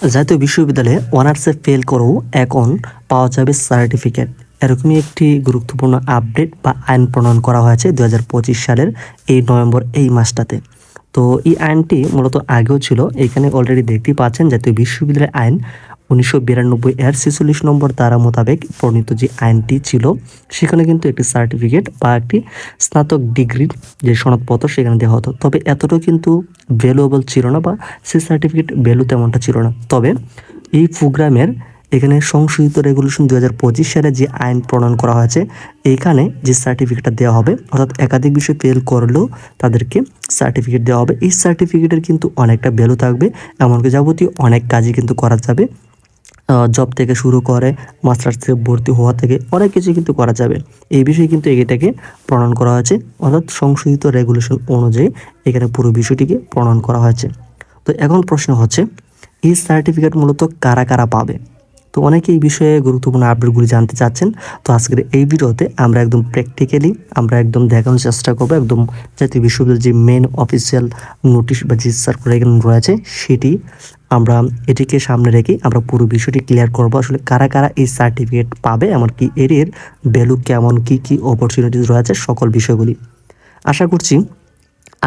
জাতীয় বিশ্ববিদ্যালয়ে অনার্সে ফেল করেও এখন পাওয়া যাবে সার্টিফিকেট। এরকমই একটি গুরুত্বপূর্ণ আপডেট বা আইন প্রণয়ন করা হয়েছে দু হাজার পঁচিশ সালের এই নভেম্বর এই মাসটাতে। তো এই আইনটি মূলত আগেও ছিল, এখানে অলরেডি দেখতেই পাচ্ছেন জাতীয় বিশ্ববিদ্যালয়ের আইন উনিশশো বিরানব্বই এর ছেচল্লিশ নম্বর ধারা মোতাবেক প্রণীত যে আইনটি ছিল, সেখানে কিন্তু একটি সার্টিফিকেট বা একটি স্নাতক ডিগ্রির যে সনদপত্র সেখানে দেওয়া হতো। তবে এতটাও কিন্তু ভ্যালুয়েবল ছিল না বা সেই সার্টিফিকেট ভ্যালু তেমনটা ছিল না। তবে এই প্রোগ্রামের এখানে সংশোধিত রেগুলেশন দু হাজার পঁচিশ সালে যে আইন প্রণয়ন করা হয়েছে এইখানে যে সার্টিফিকেটটা দেওয়া হবে, অর্থাৎ একাধিক বিষয় ফেল করলেও তাদেরকে সার্টিফিকেট দেওয়া হবে। এই সার্টিফিকেটের কিন্তু অনেকটা ভ্যালু থাকবে, এমনকি যাবতীয় অনেক কাজই কিন্তু করা যাবে। জব থেকে শুরু করে মাস্টার্স থেকে ভর্তি হওয়া থেকে অনেক কিছু কিন্তু করা যাবে। এই বিষয়ে কিন্তু এটাকে প্রণয়ন করা হয়েছে। অর্থাৎ সংশোধিত রেগুলেশন অনুযায়ী এখানে পুরো বিষয়টিকে প্রণয়ন করা হয়েছে। তো এখন প্রশ্ন হচ্ছে, এই সার্টিফিকেট মূলত কারা কারা পাবে? তো অনেকে এই বিষয়ে গুরুত্বপূর্ণ আপডেটগুলি জানতে চাচ্ছেন। তো আজকের এই ভিডিওতে আমরা একদম প্র্যাকটিক্যালি আমরা একদম দেখানোর চেষ্টা করব একদম জাতীয় বিশ্ববিদ্যালয়ের যে মেন অফিসিয়াল নোটিশ বা যে সার্কুলার রয়েছে সেটি আমরা এটিকে সামনে রেখে আমরা পুরো বিষয়টি ক্লিয়ার করব। আসলে কারা কারা এই সার্টিফিকেট পাবে এমনকি এর এর ভ্যালু কেমন, কি কি অপরচুনিটিস রয়েছে, সকল বিষয়গুলি। আশা করছি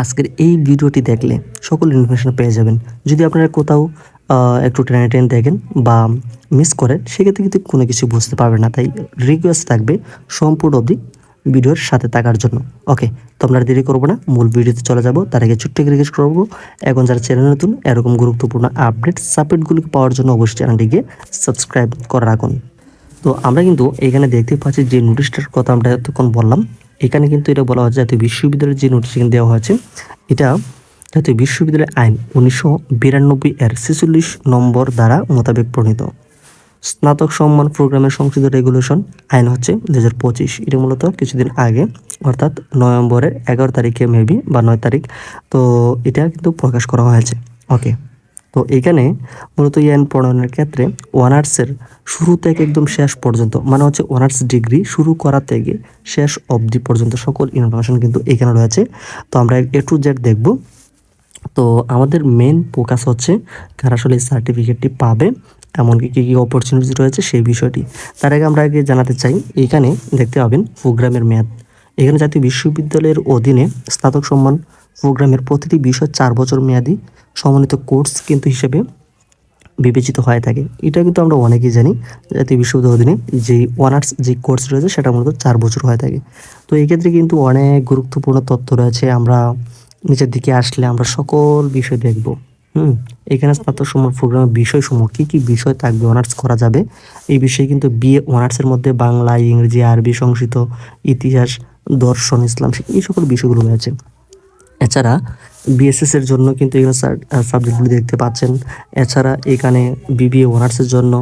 আজকের এই ভিডিওটি দেখলে সকল ইনফরমেশন পেয়ে যাবেন। যদি আপনারা কোথাও একটু টেনে টেনে দেখেন বা মিস করেন, সেক্ষেত্রে কিন্তু কোনো কিছু বুঝতে পারবেন না। তাই রিকোয়েস্ট থাকবে সম্পূর্ণ অবধি ভিডিওর সাথে থাকার জন্য। ওকে তো আমরা দেরি করব না। মূল ভিডিওতে চলে যাব। তার আগে ছোট্ট রিকোয়েস্ট করব। এখন যারা চ্যানেল নতুন, এরকম গুরুত্বপূর্ণ আপডেট সাপোর্টগুলি পাওয়ার জন্য অবশ্যই চ্যানেলটিকে সাবস্ক্রাইব করে রাখুন। তো আমরা কিন্তু এখানে দেখতে পাচ্ছি যে নোটিশটার কথা আমরা এতক্ষণ বললাম। এখানে কিন্তু এটা বলা হচ্ছে জাতীয় বিশ্ববিদ্যালয়ের যে নোটিশ দেওয়া হয়েছে, এটা জাতীয় বিশ্ববিদ্যালয় আইন উনিশশো বিরানব্বই এর ছেচল্লিশ নম্বর দ্বারা মোতাবেক প্রণীত। স্নাতক সম্মান প্রোগ্রামের সংশোধিত রেগুলেশন আইন হচ্ছে দু হাজার পঁচিশ। এটা মূলত কিছুদিন আগে, অর্থাৎ নভেম্বরের এগারো তারিখে মেবি বা নয় তারিখ। তো এটা কিন্তু প্রকাশ করা হয়েছে। ওকে। তো এখানে মূলত এই আইন প্রণয়নের ক্ষেত্রে অনার্সের শুরু থেকে একদম শেষ পর্যন্ত মানে হচ্ছে অনার্স ডিগ্রি শুরু করা থেকে শেষ অবধি পর্যন্ত সকল ইনফরমেশন কিন্তু এখানে রয়েছে। তো আমরা এ টু জেড দেখব। তো আমাদের মেন ফোকাস হচ্ছে কারা আসলে সার্টিফিকেটটি পাবে, এমনকি কী কী অপরচুনিটি রয়েছে সেই বিষয়টি। তার আগে আমরা আগে জানাতে চাই, এখানে দেখতে পাবেন প্রোগ্রামের মেয়াদ। এখানে জাতীয় বিশ্ববিদ্যালয়ের অধীনে স্নাতক সম্মান প্রোগ্রামের প্রতিটি বিষয় চার বছর মেয়াদি, সমন্বিত কোর্স কিন্তু হিসেবে বিবেচিত হয়ে থাকে। এটা কিন্তু আমরা অনেকেই জানি, জাতীয় বিশ্ববিদ্যালয়ের অধীনে যে অনার্স যে কোর্স রয়েছে সেটা মূলত চার বছর হয়ে থাকে। তো এই ক্ষেত্রে কিন্তু অনেক গুরুত্বপূর্ণ তথ্য রয়েছে, আমরা নিচের দিকে আসলে আমরা সকল বিষয় দেখব। হুম? এখানে স্নাতক সময় প্রোগ্রামের বিষয়সমূহ কী কী বিষয় থাকবে অনার্স করা যাবে? এই বিষয়ে কিন্তু বিএ অনার্সের মধ্যে বাংলা, ইংরেজি, আরবি, সংস্কৃত, ইতিহাস, দর্শন, ইসলাম এই সকল বিষয়গুলো রয়েছে। এছাড়া বিএসএস এর জন্য কিন্তু এখানে সাবজেক্টগুলি দেখতে পাচ্ছেন। এছাড়া এখানে বিবিএ অনার্সের জন্য,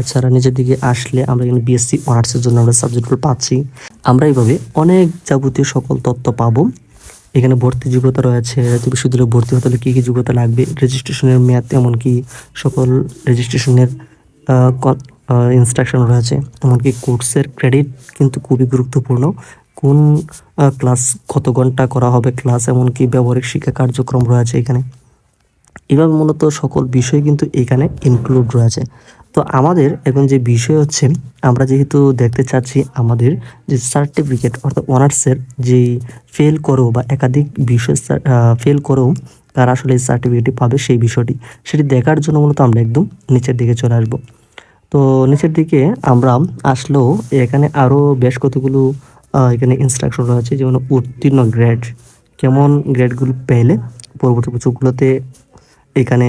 এছাড়া নিজের দিকে আসলে আমরা এখানে বিএসসি অনার্সের জন্য আমরা সাবজেক্টগুলো পাচ্ছি। আমরা এইভাবে অনেক যাবতীয় সকল তথ্য পাবো। এখানে ভর্তি যোগ্যতা রয়েছে। জাতীয় বিশ্ববিদ্যালয়ে ভর্তি হতে হলে কী কী যোগ্যতা লাগবে? রেজিস্ট্রেশনের মেয়াদ এমনকি সকল রেজিস্ট্রেশনের ইনস্ট্রাকশন রয়েছে। এমনকি কোর্সের ক্রেডিট কিন্তু খুবই গুরুত্বপূর্ণ। কোন ক্লাস কত ঘণ্টা করা হবে ক্লাস এমনকি ব্যবহারিক শিক্ষা কার্যক্রম রয়েছে এখানে। এভাবে মূলত সকল বিষয় কিন্তু এখানে ইনক্লুড রয়েছে। তো আমাদের এখন যে বিষয় হচ্ছে, আমরা যেহেতু দেখতে চাচ্ছি আমাদের যে সার্টিফিকেট অর্থাৎ অনার্সের যে ফেল করো বা একাধিক বিষয় ফেল করেও তারা আসলে এই সার্টিফিকেটটি পাবে সেই বিষয়টি। সেটি দেখার জন্য মূলত আমরা একদম নিচের দিকে চলে আসব। তো নিচের দিকে আমরা আসলেও এখানে আরও বেশ কতগুলো এখানে ইনস্ট্রাকশন রয়েছে, যেমন উত্তীর্ণ গ্রেড কেমন গ্রেডগুলো পেলে পরবর্তী বছরগুলোতে এখানে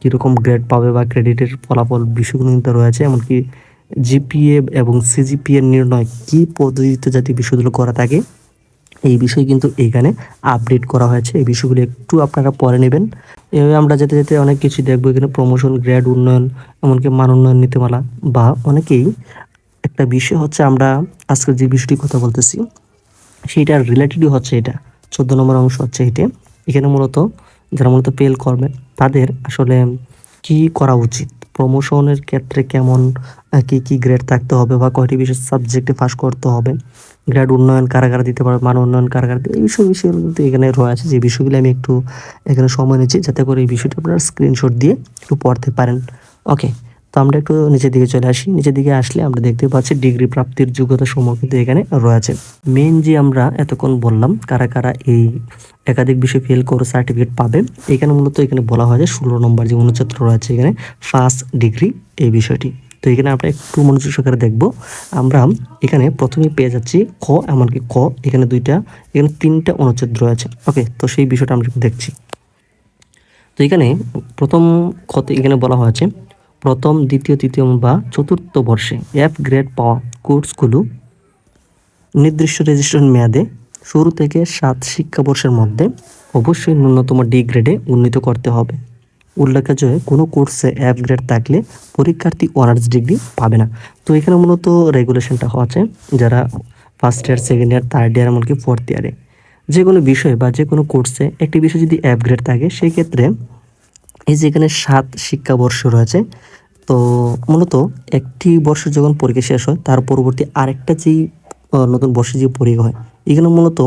কীরকম গ্রেড পাবে বা ক্রেডিটের ফলাফল বিষয়গুলো কিন্তু রয়েছে, এমনকি জিপিএ এবং সিজিপিএ নির্ণয় কী পদ্ধতিতে জাতীয় বিশ্ববিদ্যালয় করা থাকে, এই বিষয় কিন্তু এইখানে আপডেট করা হয়েছে। এই বিষয়গুলো একটু আপনারা পরে নেবেন। এভাবে আমরা যেতে যেতে অনেক কিছু দেখব। এখানে প্রমোশন গ্রেড উন্নয়ন, এমনকি মান উন্নয়ন নীতিমালা বা অনেকেই একটা বিষয় হচ্ছে আমরা আজকের যে বিষয়টি কথা বলতেছি, সেইটার রিলেটেডই হচ্ছে এটা। চোদ্দ নম্বর অংশ হচ্ছে এটা এখানে মূলত যারা মূলত পেল করবে, তাদের আসলে কি করা উচিত? প্রমোশনের ক্ষেত্রে কেমন কি কি গ্রেড থাকতে হবে বা কয়টি বিশেষ সাবজেক্টে পাস করতে হবে? গ্রেড উন্নয়ন কারাগার দিতে পারবে, মান উন্নয়ন কারাগার দিতে এই সব বিষয়গুলো কিন্তু এখানে রয়েছে যে বিষয়গুলি আমি একটু এখানে সময় নিচ্ছি, যাতে করে এই বিষয়টা আপনারা স্ক্রিনশট দিয়ে একটু পড়তে পারেন। ওকে তো আমরা একটু নিচের দিকে চলে আসি। নিচের দিকে আসলে আমরা দেখতে পাচ্ছি ডিগ্রি প্রাপ্তির যোগ্যতা সমূহ কিন্তু এখানে রয়েছে। মেন যে আমরা এতক্ষণ বললাম, কারা কারা এই একাধিক বিষয় ফেল করে সার্টিফিকেট পাবে, এখানে মূলত এখানে বলা হয় যে ষোলো নম্বর যে অনুচ্ছেদ রয়েছে এখানে ফার্স্ট ডিগ্রি এই বিষয়টি। তো এখানে আমরা একটু মনোযোগ সহকারে দেখব। আমরা এখানে প্রথমে পেয়ে যাচ্ছি ক এমনকি ক, এখানে দুইটা, এখানে তিনটা অনুচ্ছেদ রয়েছে। ওকে, তো সেই বিষয়টা আমরা দেখছি। তো এখানে প্রথম ক্ষতে এখানে বলা হয়েছে প্রথম, দ্বিতীয়, তৃতীয় বা চতুর্থ বর্ষে এফ গ্রেড পাওয়া কোর্সগুলো নির্দিষ্ট রেজিস্ট্রেশন মেয়াদে শুরু থেকে সাত শিক্ষাবর্ষের মধ্যে অবশ্যই ন্যূনতম ডি গ্রেডে উন্নীত করতে হবে। উল্লেখ্য যে কোনো কোর্সে অ্যাপ গ্রেড থাকলে পরীক্ষার্থী অনার্স ডিগ্রি পাবে না। তো এখানে মূলত রেগুলেশনটা হচ্ছে যারা first year second year third year এমনকি ফোর্থ ইয়ারে যে কোনো বিষয়ে বা যে কোনো কোর্সে একটি বিষয় যদি অ্যাপ গ্রেড থাকে সেই ক্ষেত্রে এই যে এখানে সাত শিক্ষাবর্ষ রয়েছে তো মূলত একটি বর্ষ যখন পরীক্ষা শেষ হয়, তার পরবর্তী আরেকটা যেই নতুন বর্ষে যে পরীক্ষা হয়, এখানে মূলত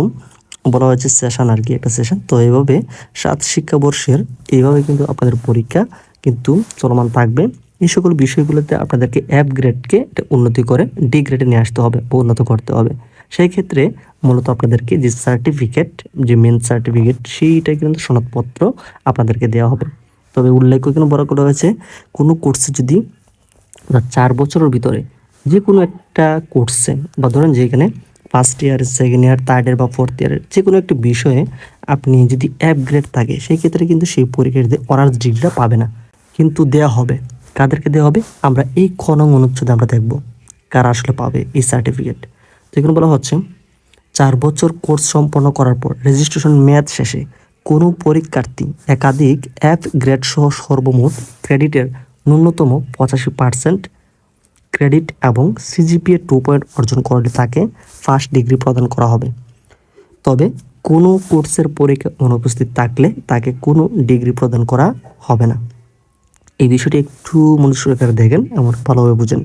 বলা হয়েছে সেশন আর কি, একটা সেশন তো এইভাবে সাত শিক্ষাবর্ষের এইভাবে কিন্তু আপনাদের পরীক্ষা কিন্তু চলমান থাকবে। এই সকল বিষয়গুলোতে আপনাদেরকে অ্যাপ গ্রেডকে উন্নতি করে ডি গ্রেডে নিয়ে আসতে হবে বা উন্নত করতে হবে। সেই ক্ষেত্রে মূলত আপনাদেরকে যে সার্টিফিকেট যে মেন সার্টিফিকেট সেইটা কিন্তু সনদপত্র আপনাদেরকে দেওয়া হবে। তবে উল্লেখ্য এখানে বলা করা হয়েছে, কোনো কোর্সে যদি চার বছরের ভিতরে যে কোনো একটা কোর্সে বা ধরেন যে এখানে first year second year third year বা ফোর্থ ইয়ারের যে কোনো একটা বিষয়ে আপনি যদি অ্যাপ গ্রেড থাকে, সেই ক্ষেত্রে কিন্তু সেই পরীক্ষার্থী অনার্স ডিগ্রিটা পাবে না। কিন্তু দেওয়া হবে। কাদেরকে দেওয়া হবে? আমরা এই খনং অনুচ্ছেদে আমরা দেখব কারা আসলে পাবে এই সার্টিফিকেট যেখানে বলা হচ্ছে, চার বছর কোর্স সম্পন্ন করার পর রেজিস্ট্রেশন মেয়াদ শেষে কোনো পরীক্ষার্থী একাধিক অ্যাপ গ্রেড সহ সর্বমোট ক্রেডিটের ন্যূনতম পঁচাশি পার্সেন্ট ক্রেডিট এবং সিজিপিএ টু পয়েন্ট অর্জন করলে তাকে ফার্স্ট ডিগ্রি প্রদান করা হবে। তবে কোনো কোর্সের পরীক্ষা অনুপস্থিত থাকলে তাকে কোনো ডিগ্রি প্রদান করা হবে না। এই বিষয়টি একটু মনোযোগ সহকারে দেখেন, এমন ভালোভাবে বুঝেন।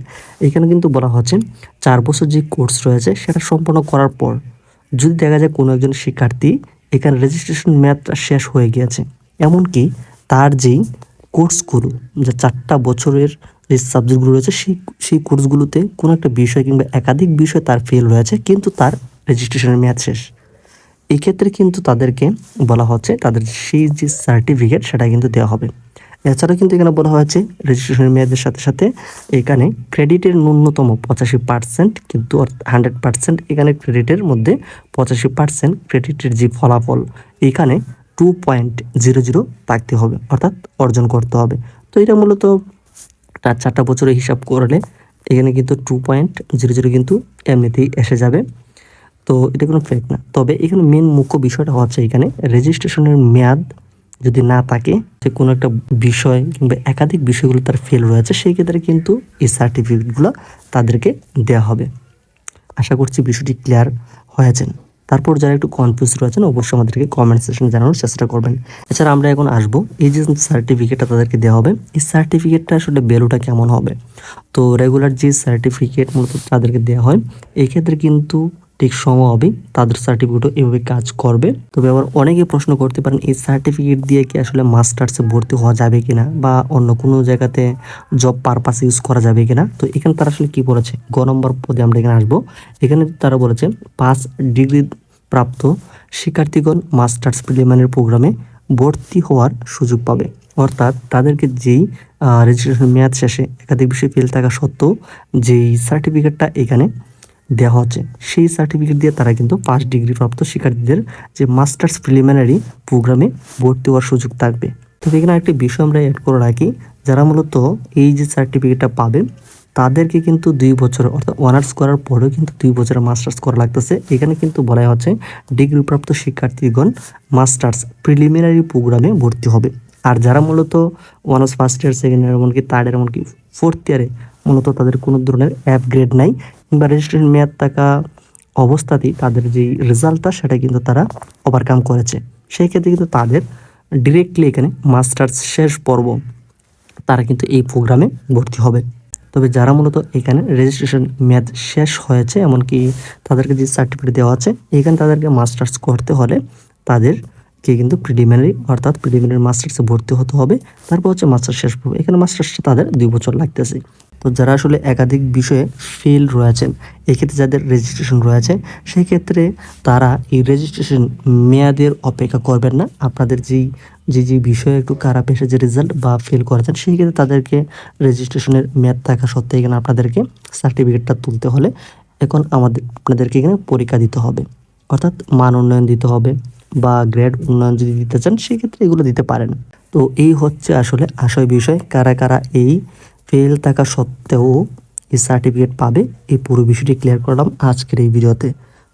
এখানে কিন্তু বলা হচ্ছে, চার বছর যে কোর্স রয়েছে, সেটা সম্পন্ন করার পর যদি দেখা যায় কোনো একজন শিক্ষার্থী এখানে রেজিস্ট্রেশন মেয়াদটা শেষ হয়ে গিয়েছে। এমনকি তার যেই কোর্সগুলো যে চারটা বছরের যে সাবজেক্টগুলো রয়েছে, সেই সেই কোর্সগুলোতে কোনো একটা বিষয় কিংবা একাধিক বিষয় তার ফেল রয়েছে কিন্তু তার রেজিস্ট্রেশনের মেয়াদ শেষ। এক্ষেত্রে কিন্তু তাদেরকে বলা হচ্ছে, তাদের সেই যে সার্টিফিকেট সেটা কিন্তু দেওয়া হবে। এছাড়া কিন্তু এখানে বলা হয়েছে রেজিস্ট্রেশনের মেয়াদের সাথে সাথে এখানে ক্রেডিটের ন্যূনতম পঁচাশি পার্সেন্ট কিন্তু হান্ড্রেড পার্সেন্ট এখানে ক্রেডিটের মধ্যে পঁচাশি পার্সেন্ট ক্রেডিটের যে ফলাফল, এখানে টু পয়েন্ট জিরো জিরো থাকতে হবে, অর্থাৎ অর্জন করতে হবে। তো এটা মূলত তার চারটা বছরের হিসাব করলে এখানে কিন্তু টু পয়েন্ট জিরো জিরো কিন্তু এমনিতেই এসে যাবে। তো এটা কোনো ফেক না। তবে এখানে মেন মুখ্য বিষয়টা হচ্ছে এখানে রেজিস্ট্রেশনের মেয়াদ যদি না থাকে যে কোনো একটা বিষয় কিংবা একাধিক বিষয়গুলো তার ফেল রয়েছে, সেই ক্ষেত্রে কিন্তু এই সার্টিফিকেটগুলো তাদেরকে দেওয়া হবে। আশা করছি বিষয়টি ক্লিয়ার হয়েছেন তারপর যারা একটু কনফিউজ রয়েছেন, অবশ্যই আমাদেরকে কমেন্ট সেকশনে জানানোর চেষ্টা করবেন। এছাড়া আমরা এখন আসব, এই যে সার্টিফিকেটটা তাদেরকে দেওয়া হবে, এই সার্টিফিকেটটা আসলে ভ্যালুটা কেমন হবে? তো রেগুলার যে সার্টিফিকেট মূলত তাদেরকে দেওয়া হয় এই ক্ষেত্রে কিন্তু ঠিক সম হবে, তাদের সার্টিফিকেটও এভাবে কাজ করবে। তবে আবার অনেকে প্রশ্ন করতে পারেন, এই সার্টিফিকেট দিয়ে কি আসলে মাস্টার্সে ভর্তি হওয়া যাবে কিনা বা অন্য কোনো জায়গাতে জব পারপাসে ইউজ করা যাবে কিনা? তো এখানে তারা আসলে কি বলেছে? গ নম্বর পদে আমরা এখানে আসব। এখানে তারা বলেছে, পাঁচ ডিগ্রি প্রাপ্ত শিক্ষার্থীগণ মাস্টার্স প্রিলিমিনারি প্রোগ্রামে ভর্তি হওয়ার সুযোগ পাবে। অর্থাৎ তাদেরকে যেই রেজিস্ট্রেশন মেয়াদ শেষে একাধিক বিষয় ফেল থাকা সত্ত্বেও যেই সার্টিফিকেটটা এখানে দেওয়া হচ্ছে। সেই সার্টিফিকেট দিয়ে তারা কিন্তু পাঁচ ডিগ্রি প্রাপ্ত শিক্ষার্থীদের যে মাস্টার্স প্রিলিমিনারি প্রোগ্রামে ভর্তি হওয়ার সুযোগ থাকবে। তবে এখানে একটি বিষয় আমরা অ্যাড করে রাখি, যারা মূলত এই যে সার্টিফিকেটটা পাবে তাদেরকে কিন্তু দুই বছর, অর্থাৎ অনার্স করার পরেও কিন্তু দুই বছরের মাস্টার্স করা লাগতেছে। এখানে কিন্তু বলা হচ্ছে ডিগ্রিপ্রাপ্ত শিক্ষার্থীগণ মাস্টার্স প্রিলিমিনারি প্রোগ্রামে ভর্তি হবে। আর যারা মূলত honours first year second year এমনকি থার্ড ইয়ার এমনকি ফোর্থ ইয়ারে মূলত তাদের কোনো ধরনের অ্যাপ গ্রেড নাই কিংবা রেজিস্ট্রেশন মেয়াদ থাকা অবস্থাতেই তাদের যে রেজাল্টটা সেটা কিন্তু তারা ওভারকাম করেছে। সেই ক্ষেত্রে কিন্তু তাদের ডিরেক্টলি এখানে মাস্টার্স শেষ পর্ব তারা কিন্তু এই প্রোগ্রামে ভর্তি হবে। তবে যারা মূলত এখানে রেজিস্ট্রেশন মেয়াদ শেষ হয়েছে, এমনকি তাদেরকে যে সার্টিফিকেট দেওয়া আছে, এখানে তাদেরকে মাস্টার্স করতে হলে তাদেরকে কিন্তু প্রিলিমিনারি অর্থাৎ প্রিলিমিনারি মাস্টার্সে ভর্তি হতে হবে। তারপর হচ্ছে মাস্টার্স শেষ করবে এখানে মাস্টার্সটা তাদের দুই বছর লাগতেছে। তো যারা আসলে একাধিক বিষয়ে ফেল রয়েছেন এক্ষেত্রে যাদের রেজিস্ট্রেশন রয়েছে সেই ক্ষেত্রে তারা এই রেজিস্ট্রেশন মেয়াদের অপেক্ষা করবেন না। আপনাদের যেই, যে যে বিষয়ে একটু খারাপ এসে যে রেজাল্ট বা ফেল করেছেন, সেই ক্ষেত্রে তাদেরকে রেজিস্ট্রেশনের মেয়াদ থাকা সত্ত্বে এখানে আপনাদেরকে সার্টিফিকেটটা তুলতে হলে এখন আমাদের, আপনাদেরকে এখানে পরীক্ষা দিতে হবে। অর্থাৎ মান উন্নয়ন দিতে হবে। বা গ্রেড উন্নয়ন যদি দিতে চান, সেক্ষেত্রে এগুলো দিতে পারেন। তো এই হচ্ছে আসলে আশয় বিষয়, কারা কারা এই ফেল থাকা সত্ত্বেও এই সার্টিফিকেট পাবে এই পুরো বিষয়টি ক্লিয়ার করলাম আজকের এই ভিডিওতে।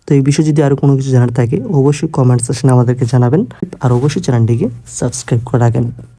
তো এই বিষয়ে যদি আরও কোনো কিছু জানার থাকে, অবশ্যই কমেন্ট সেকশনে আমাদেরকে জানাবেন, আর অবশ্যই চ্যানেলটিকে সাবস্ক্রাইব করে রাখেন।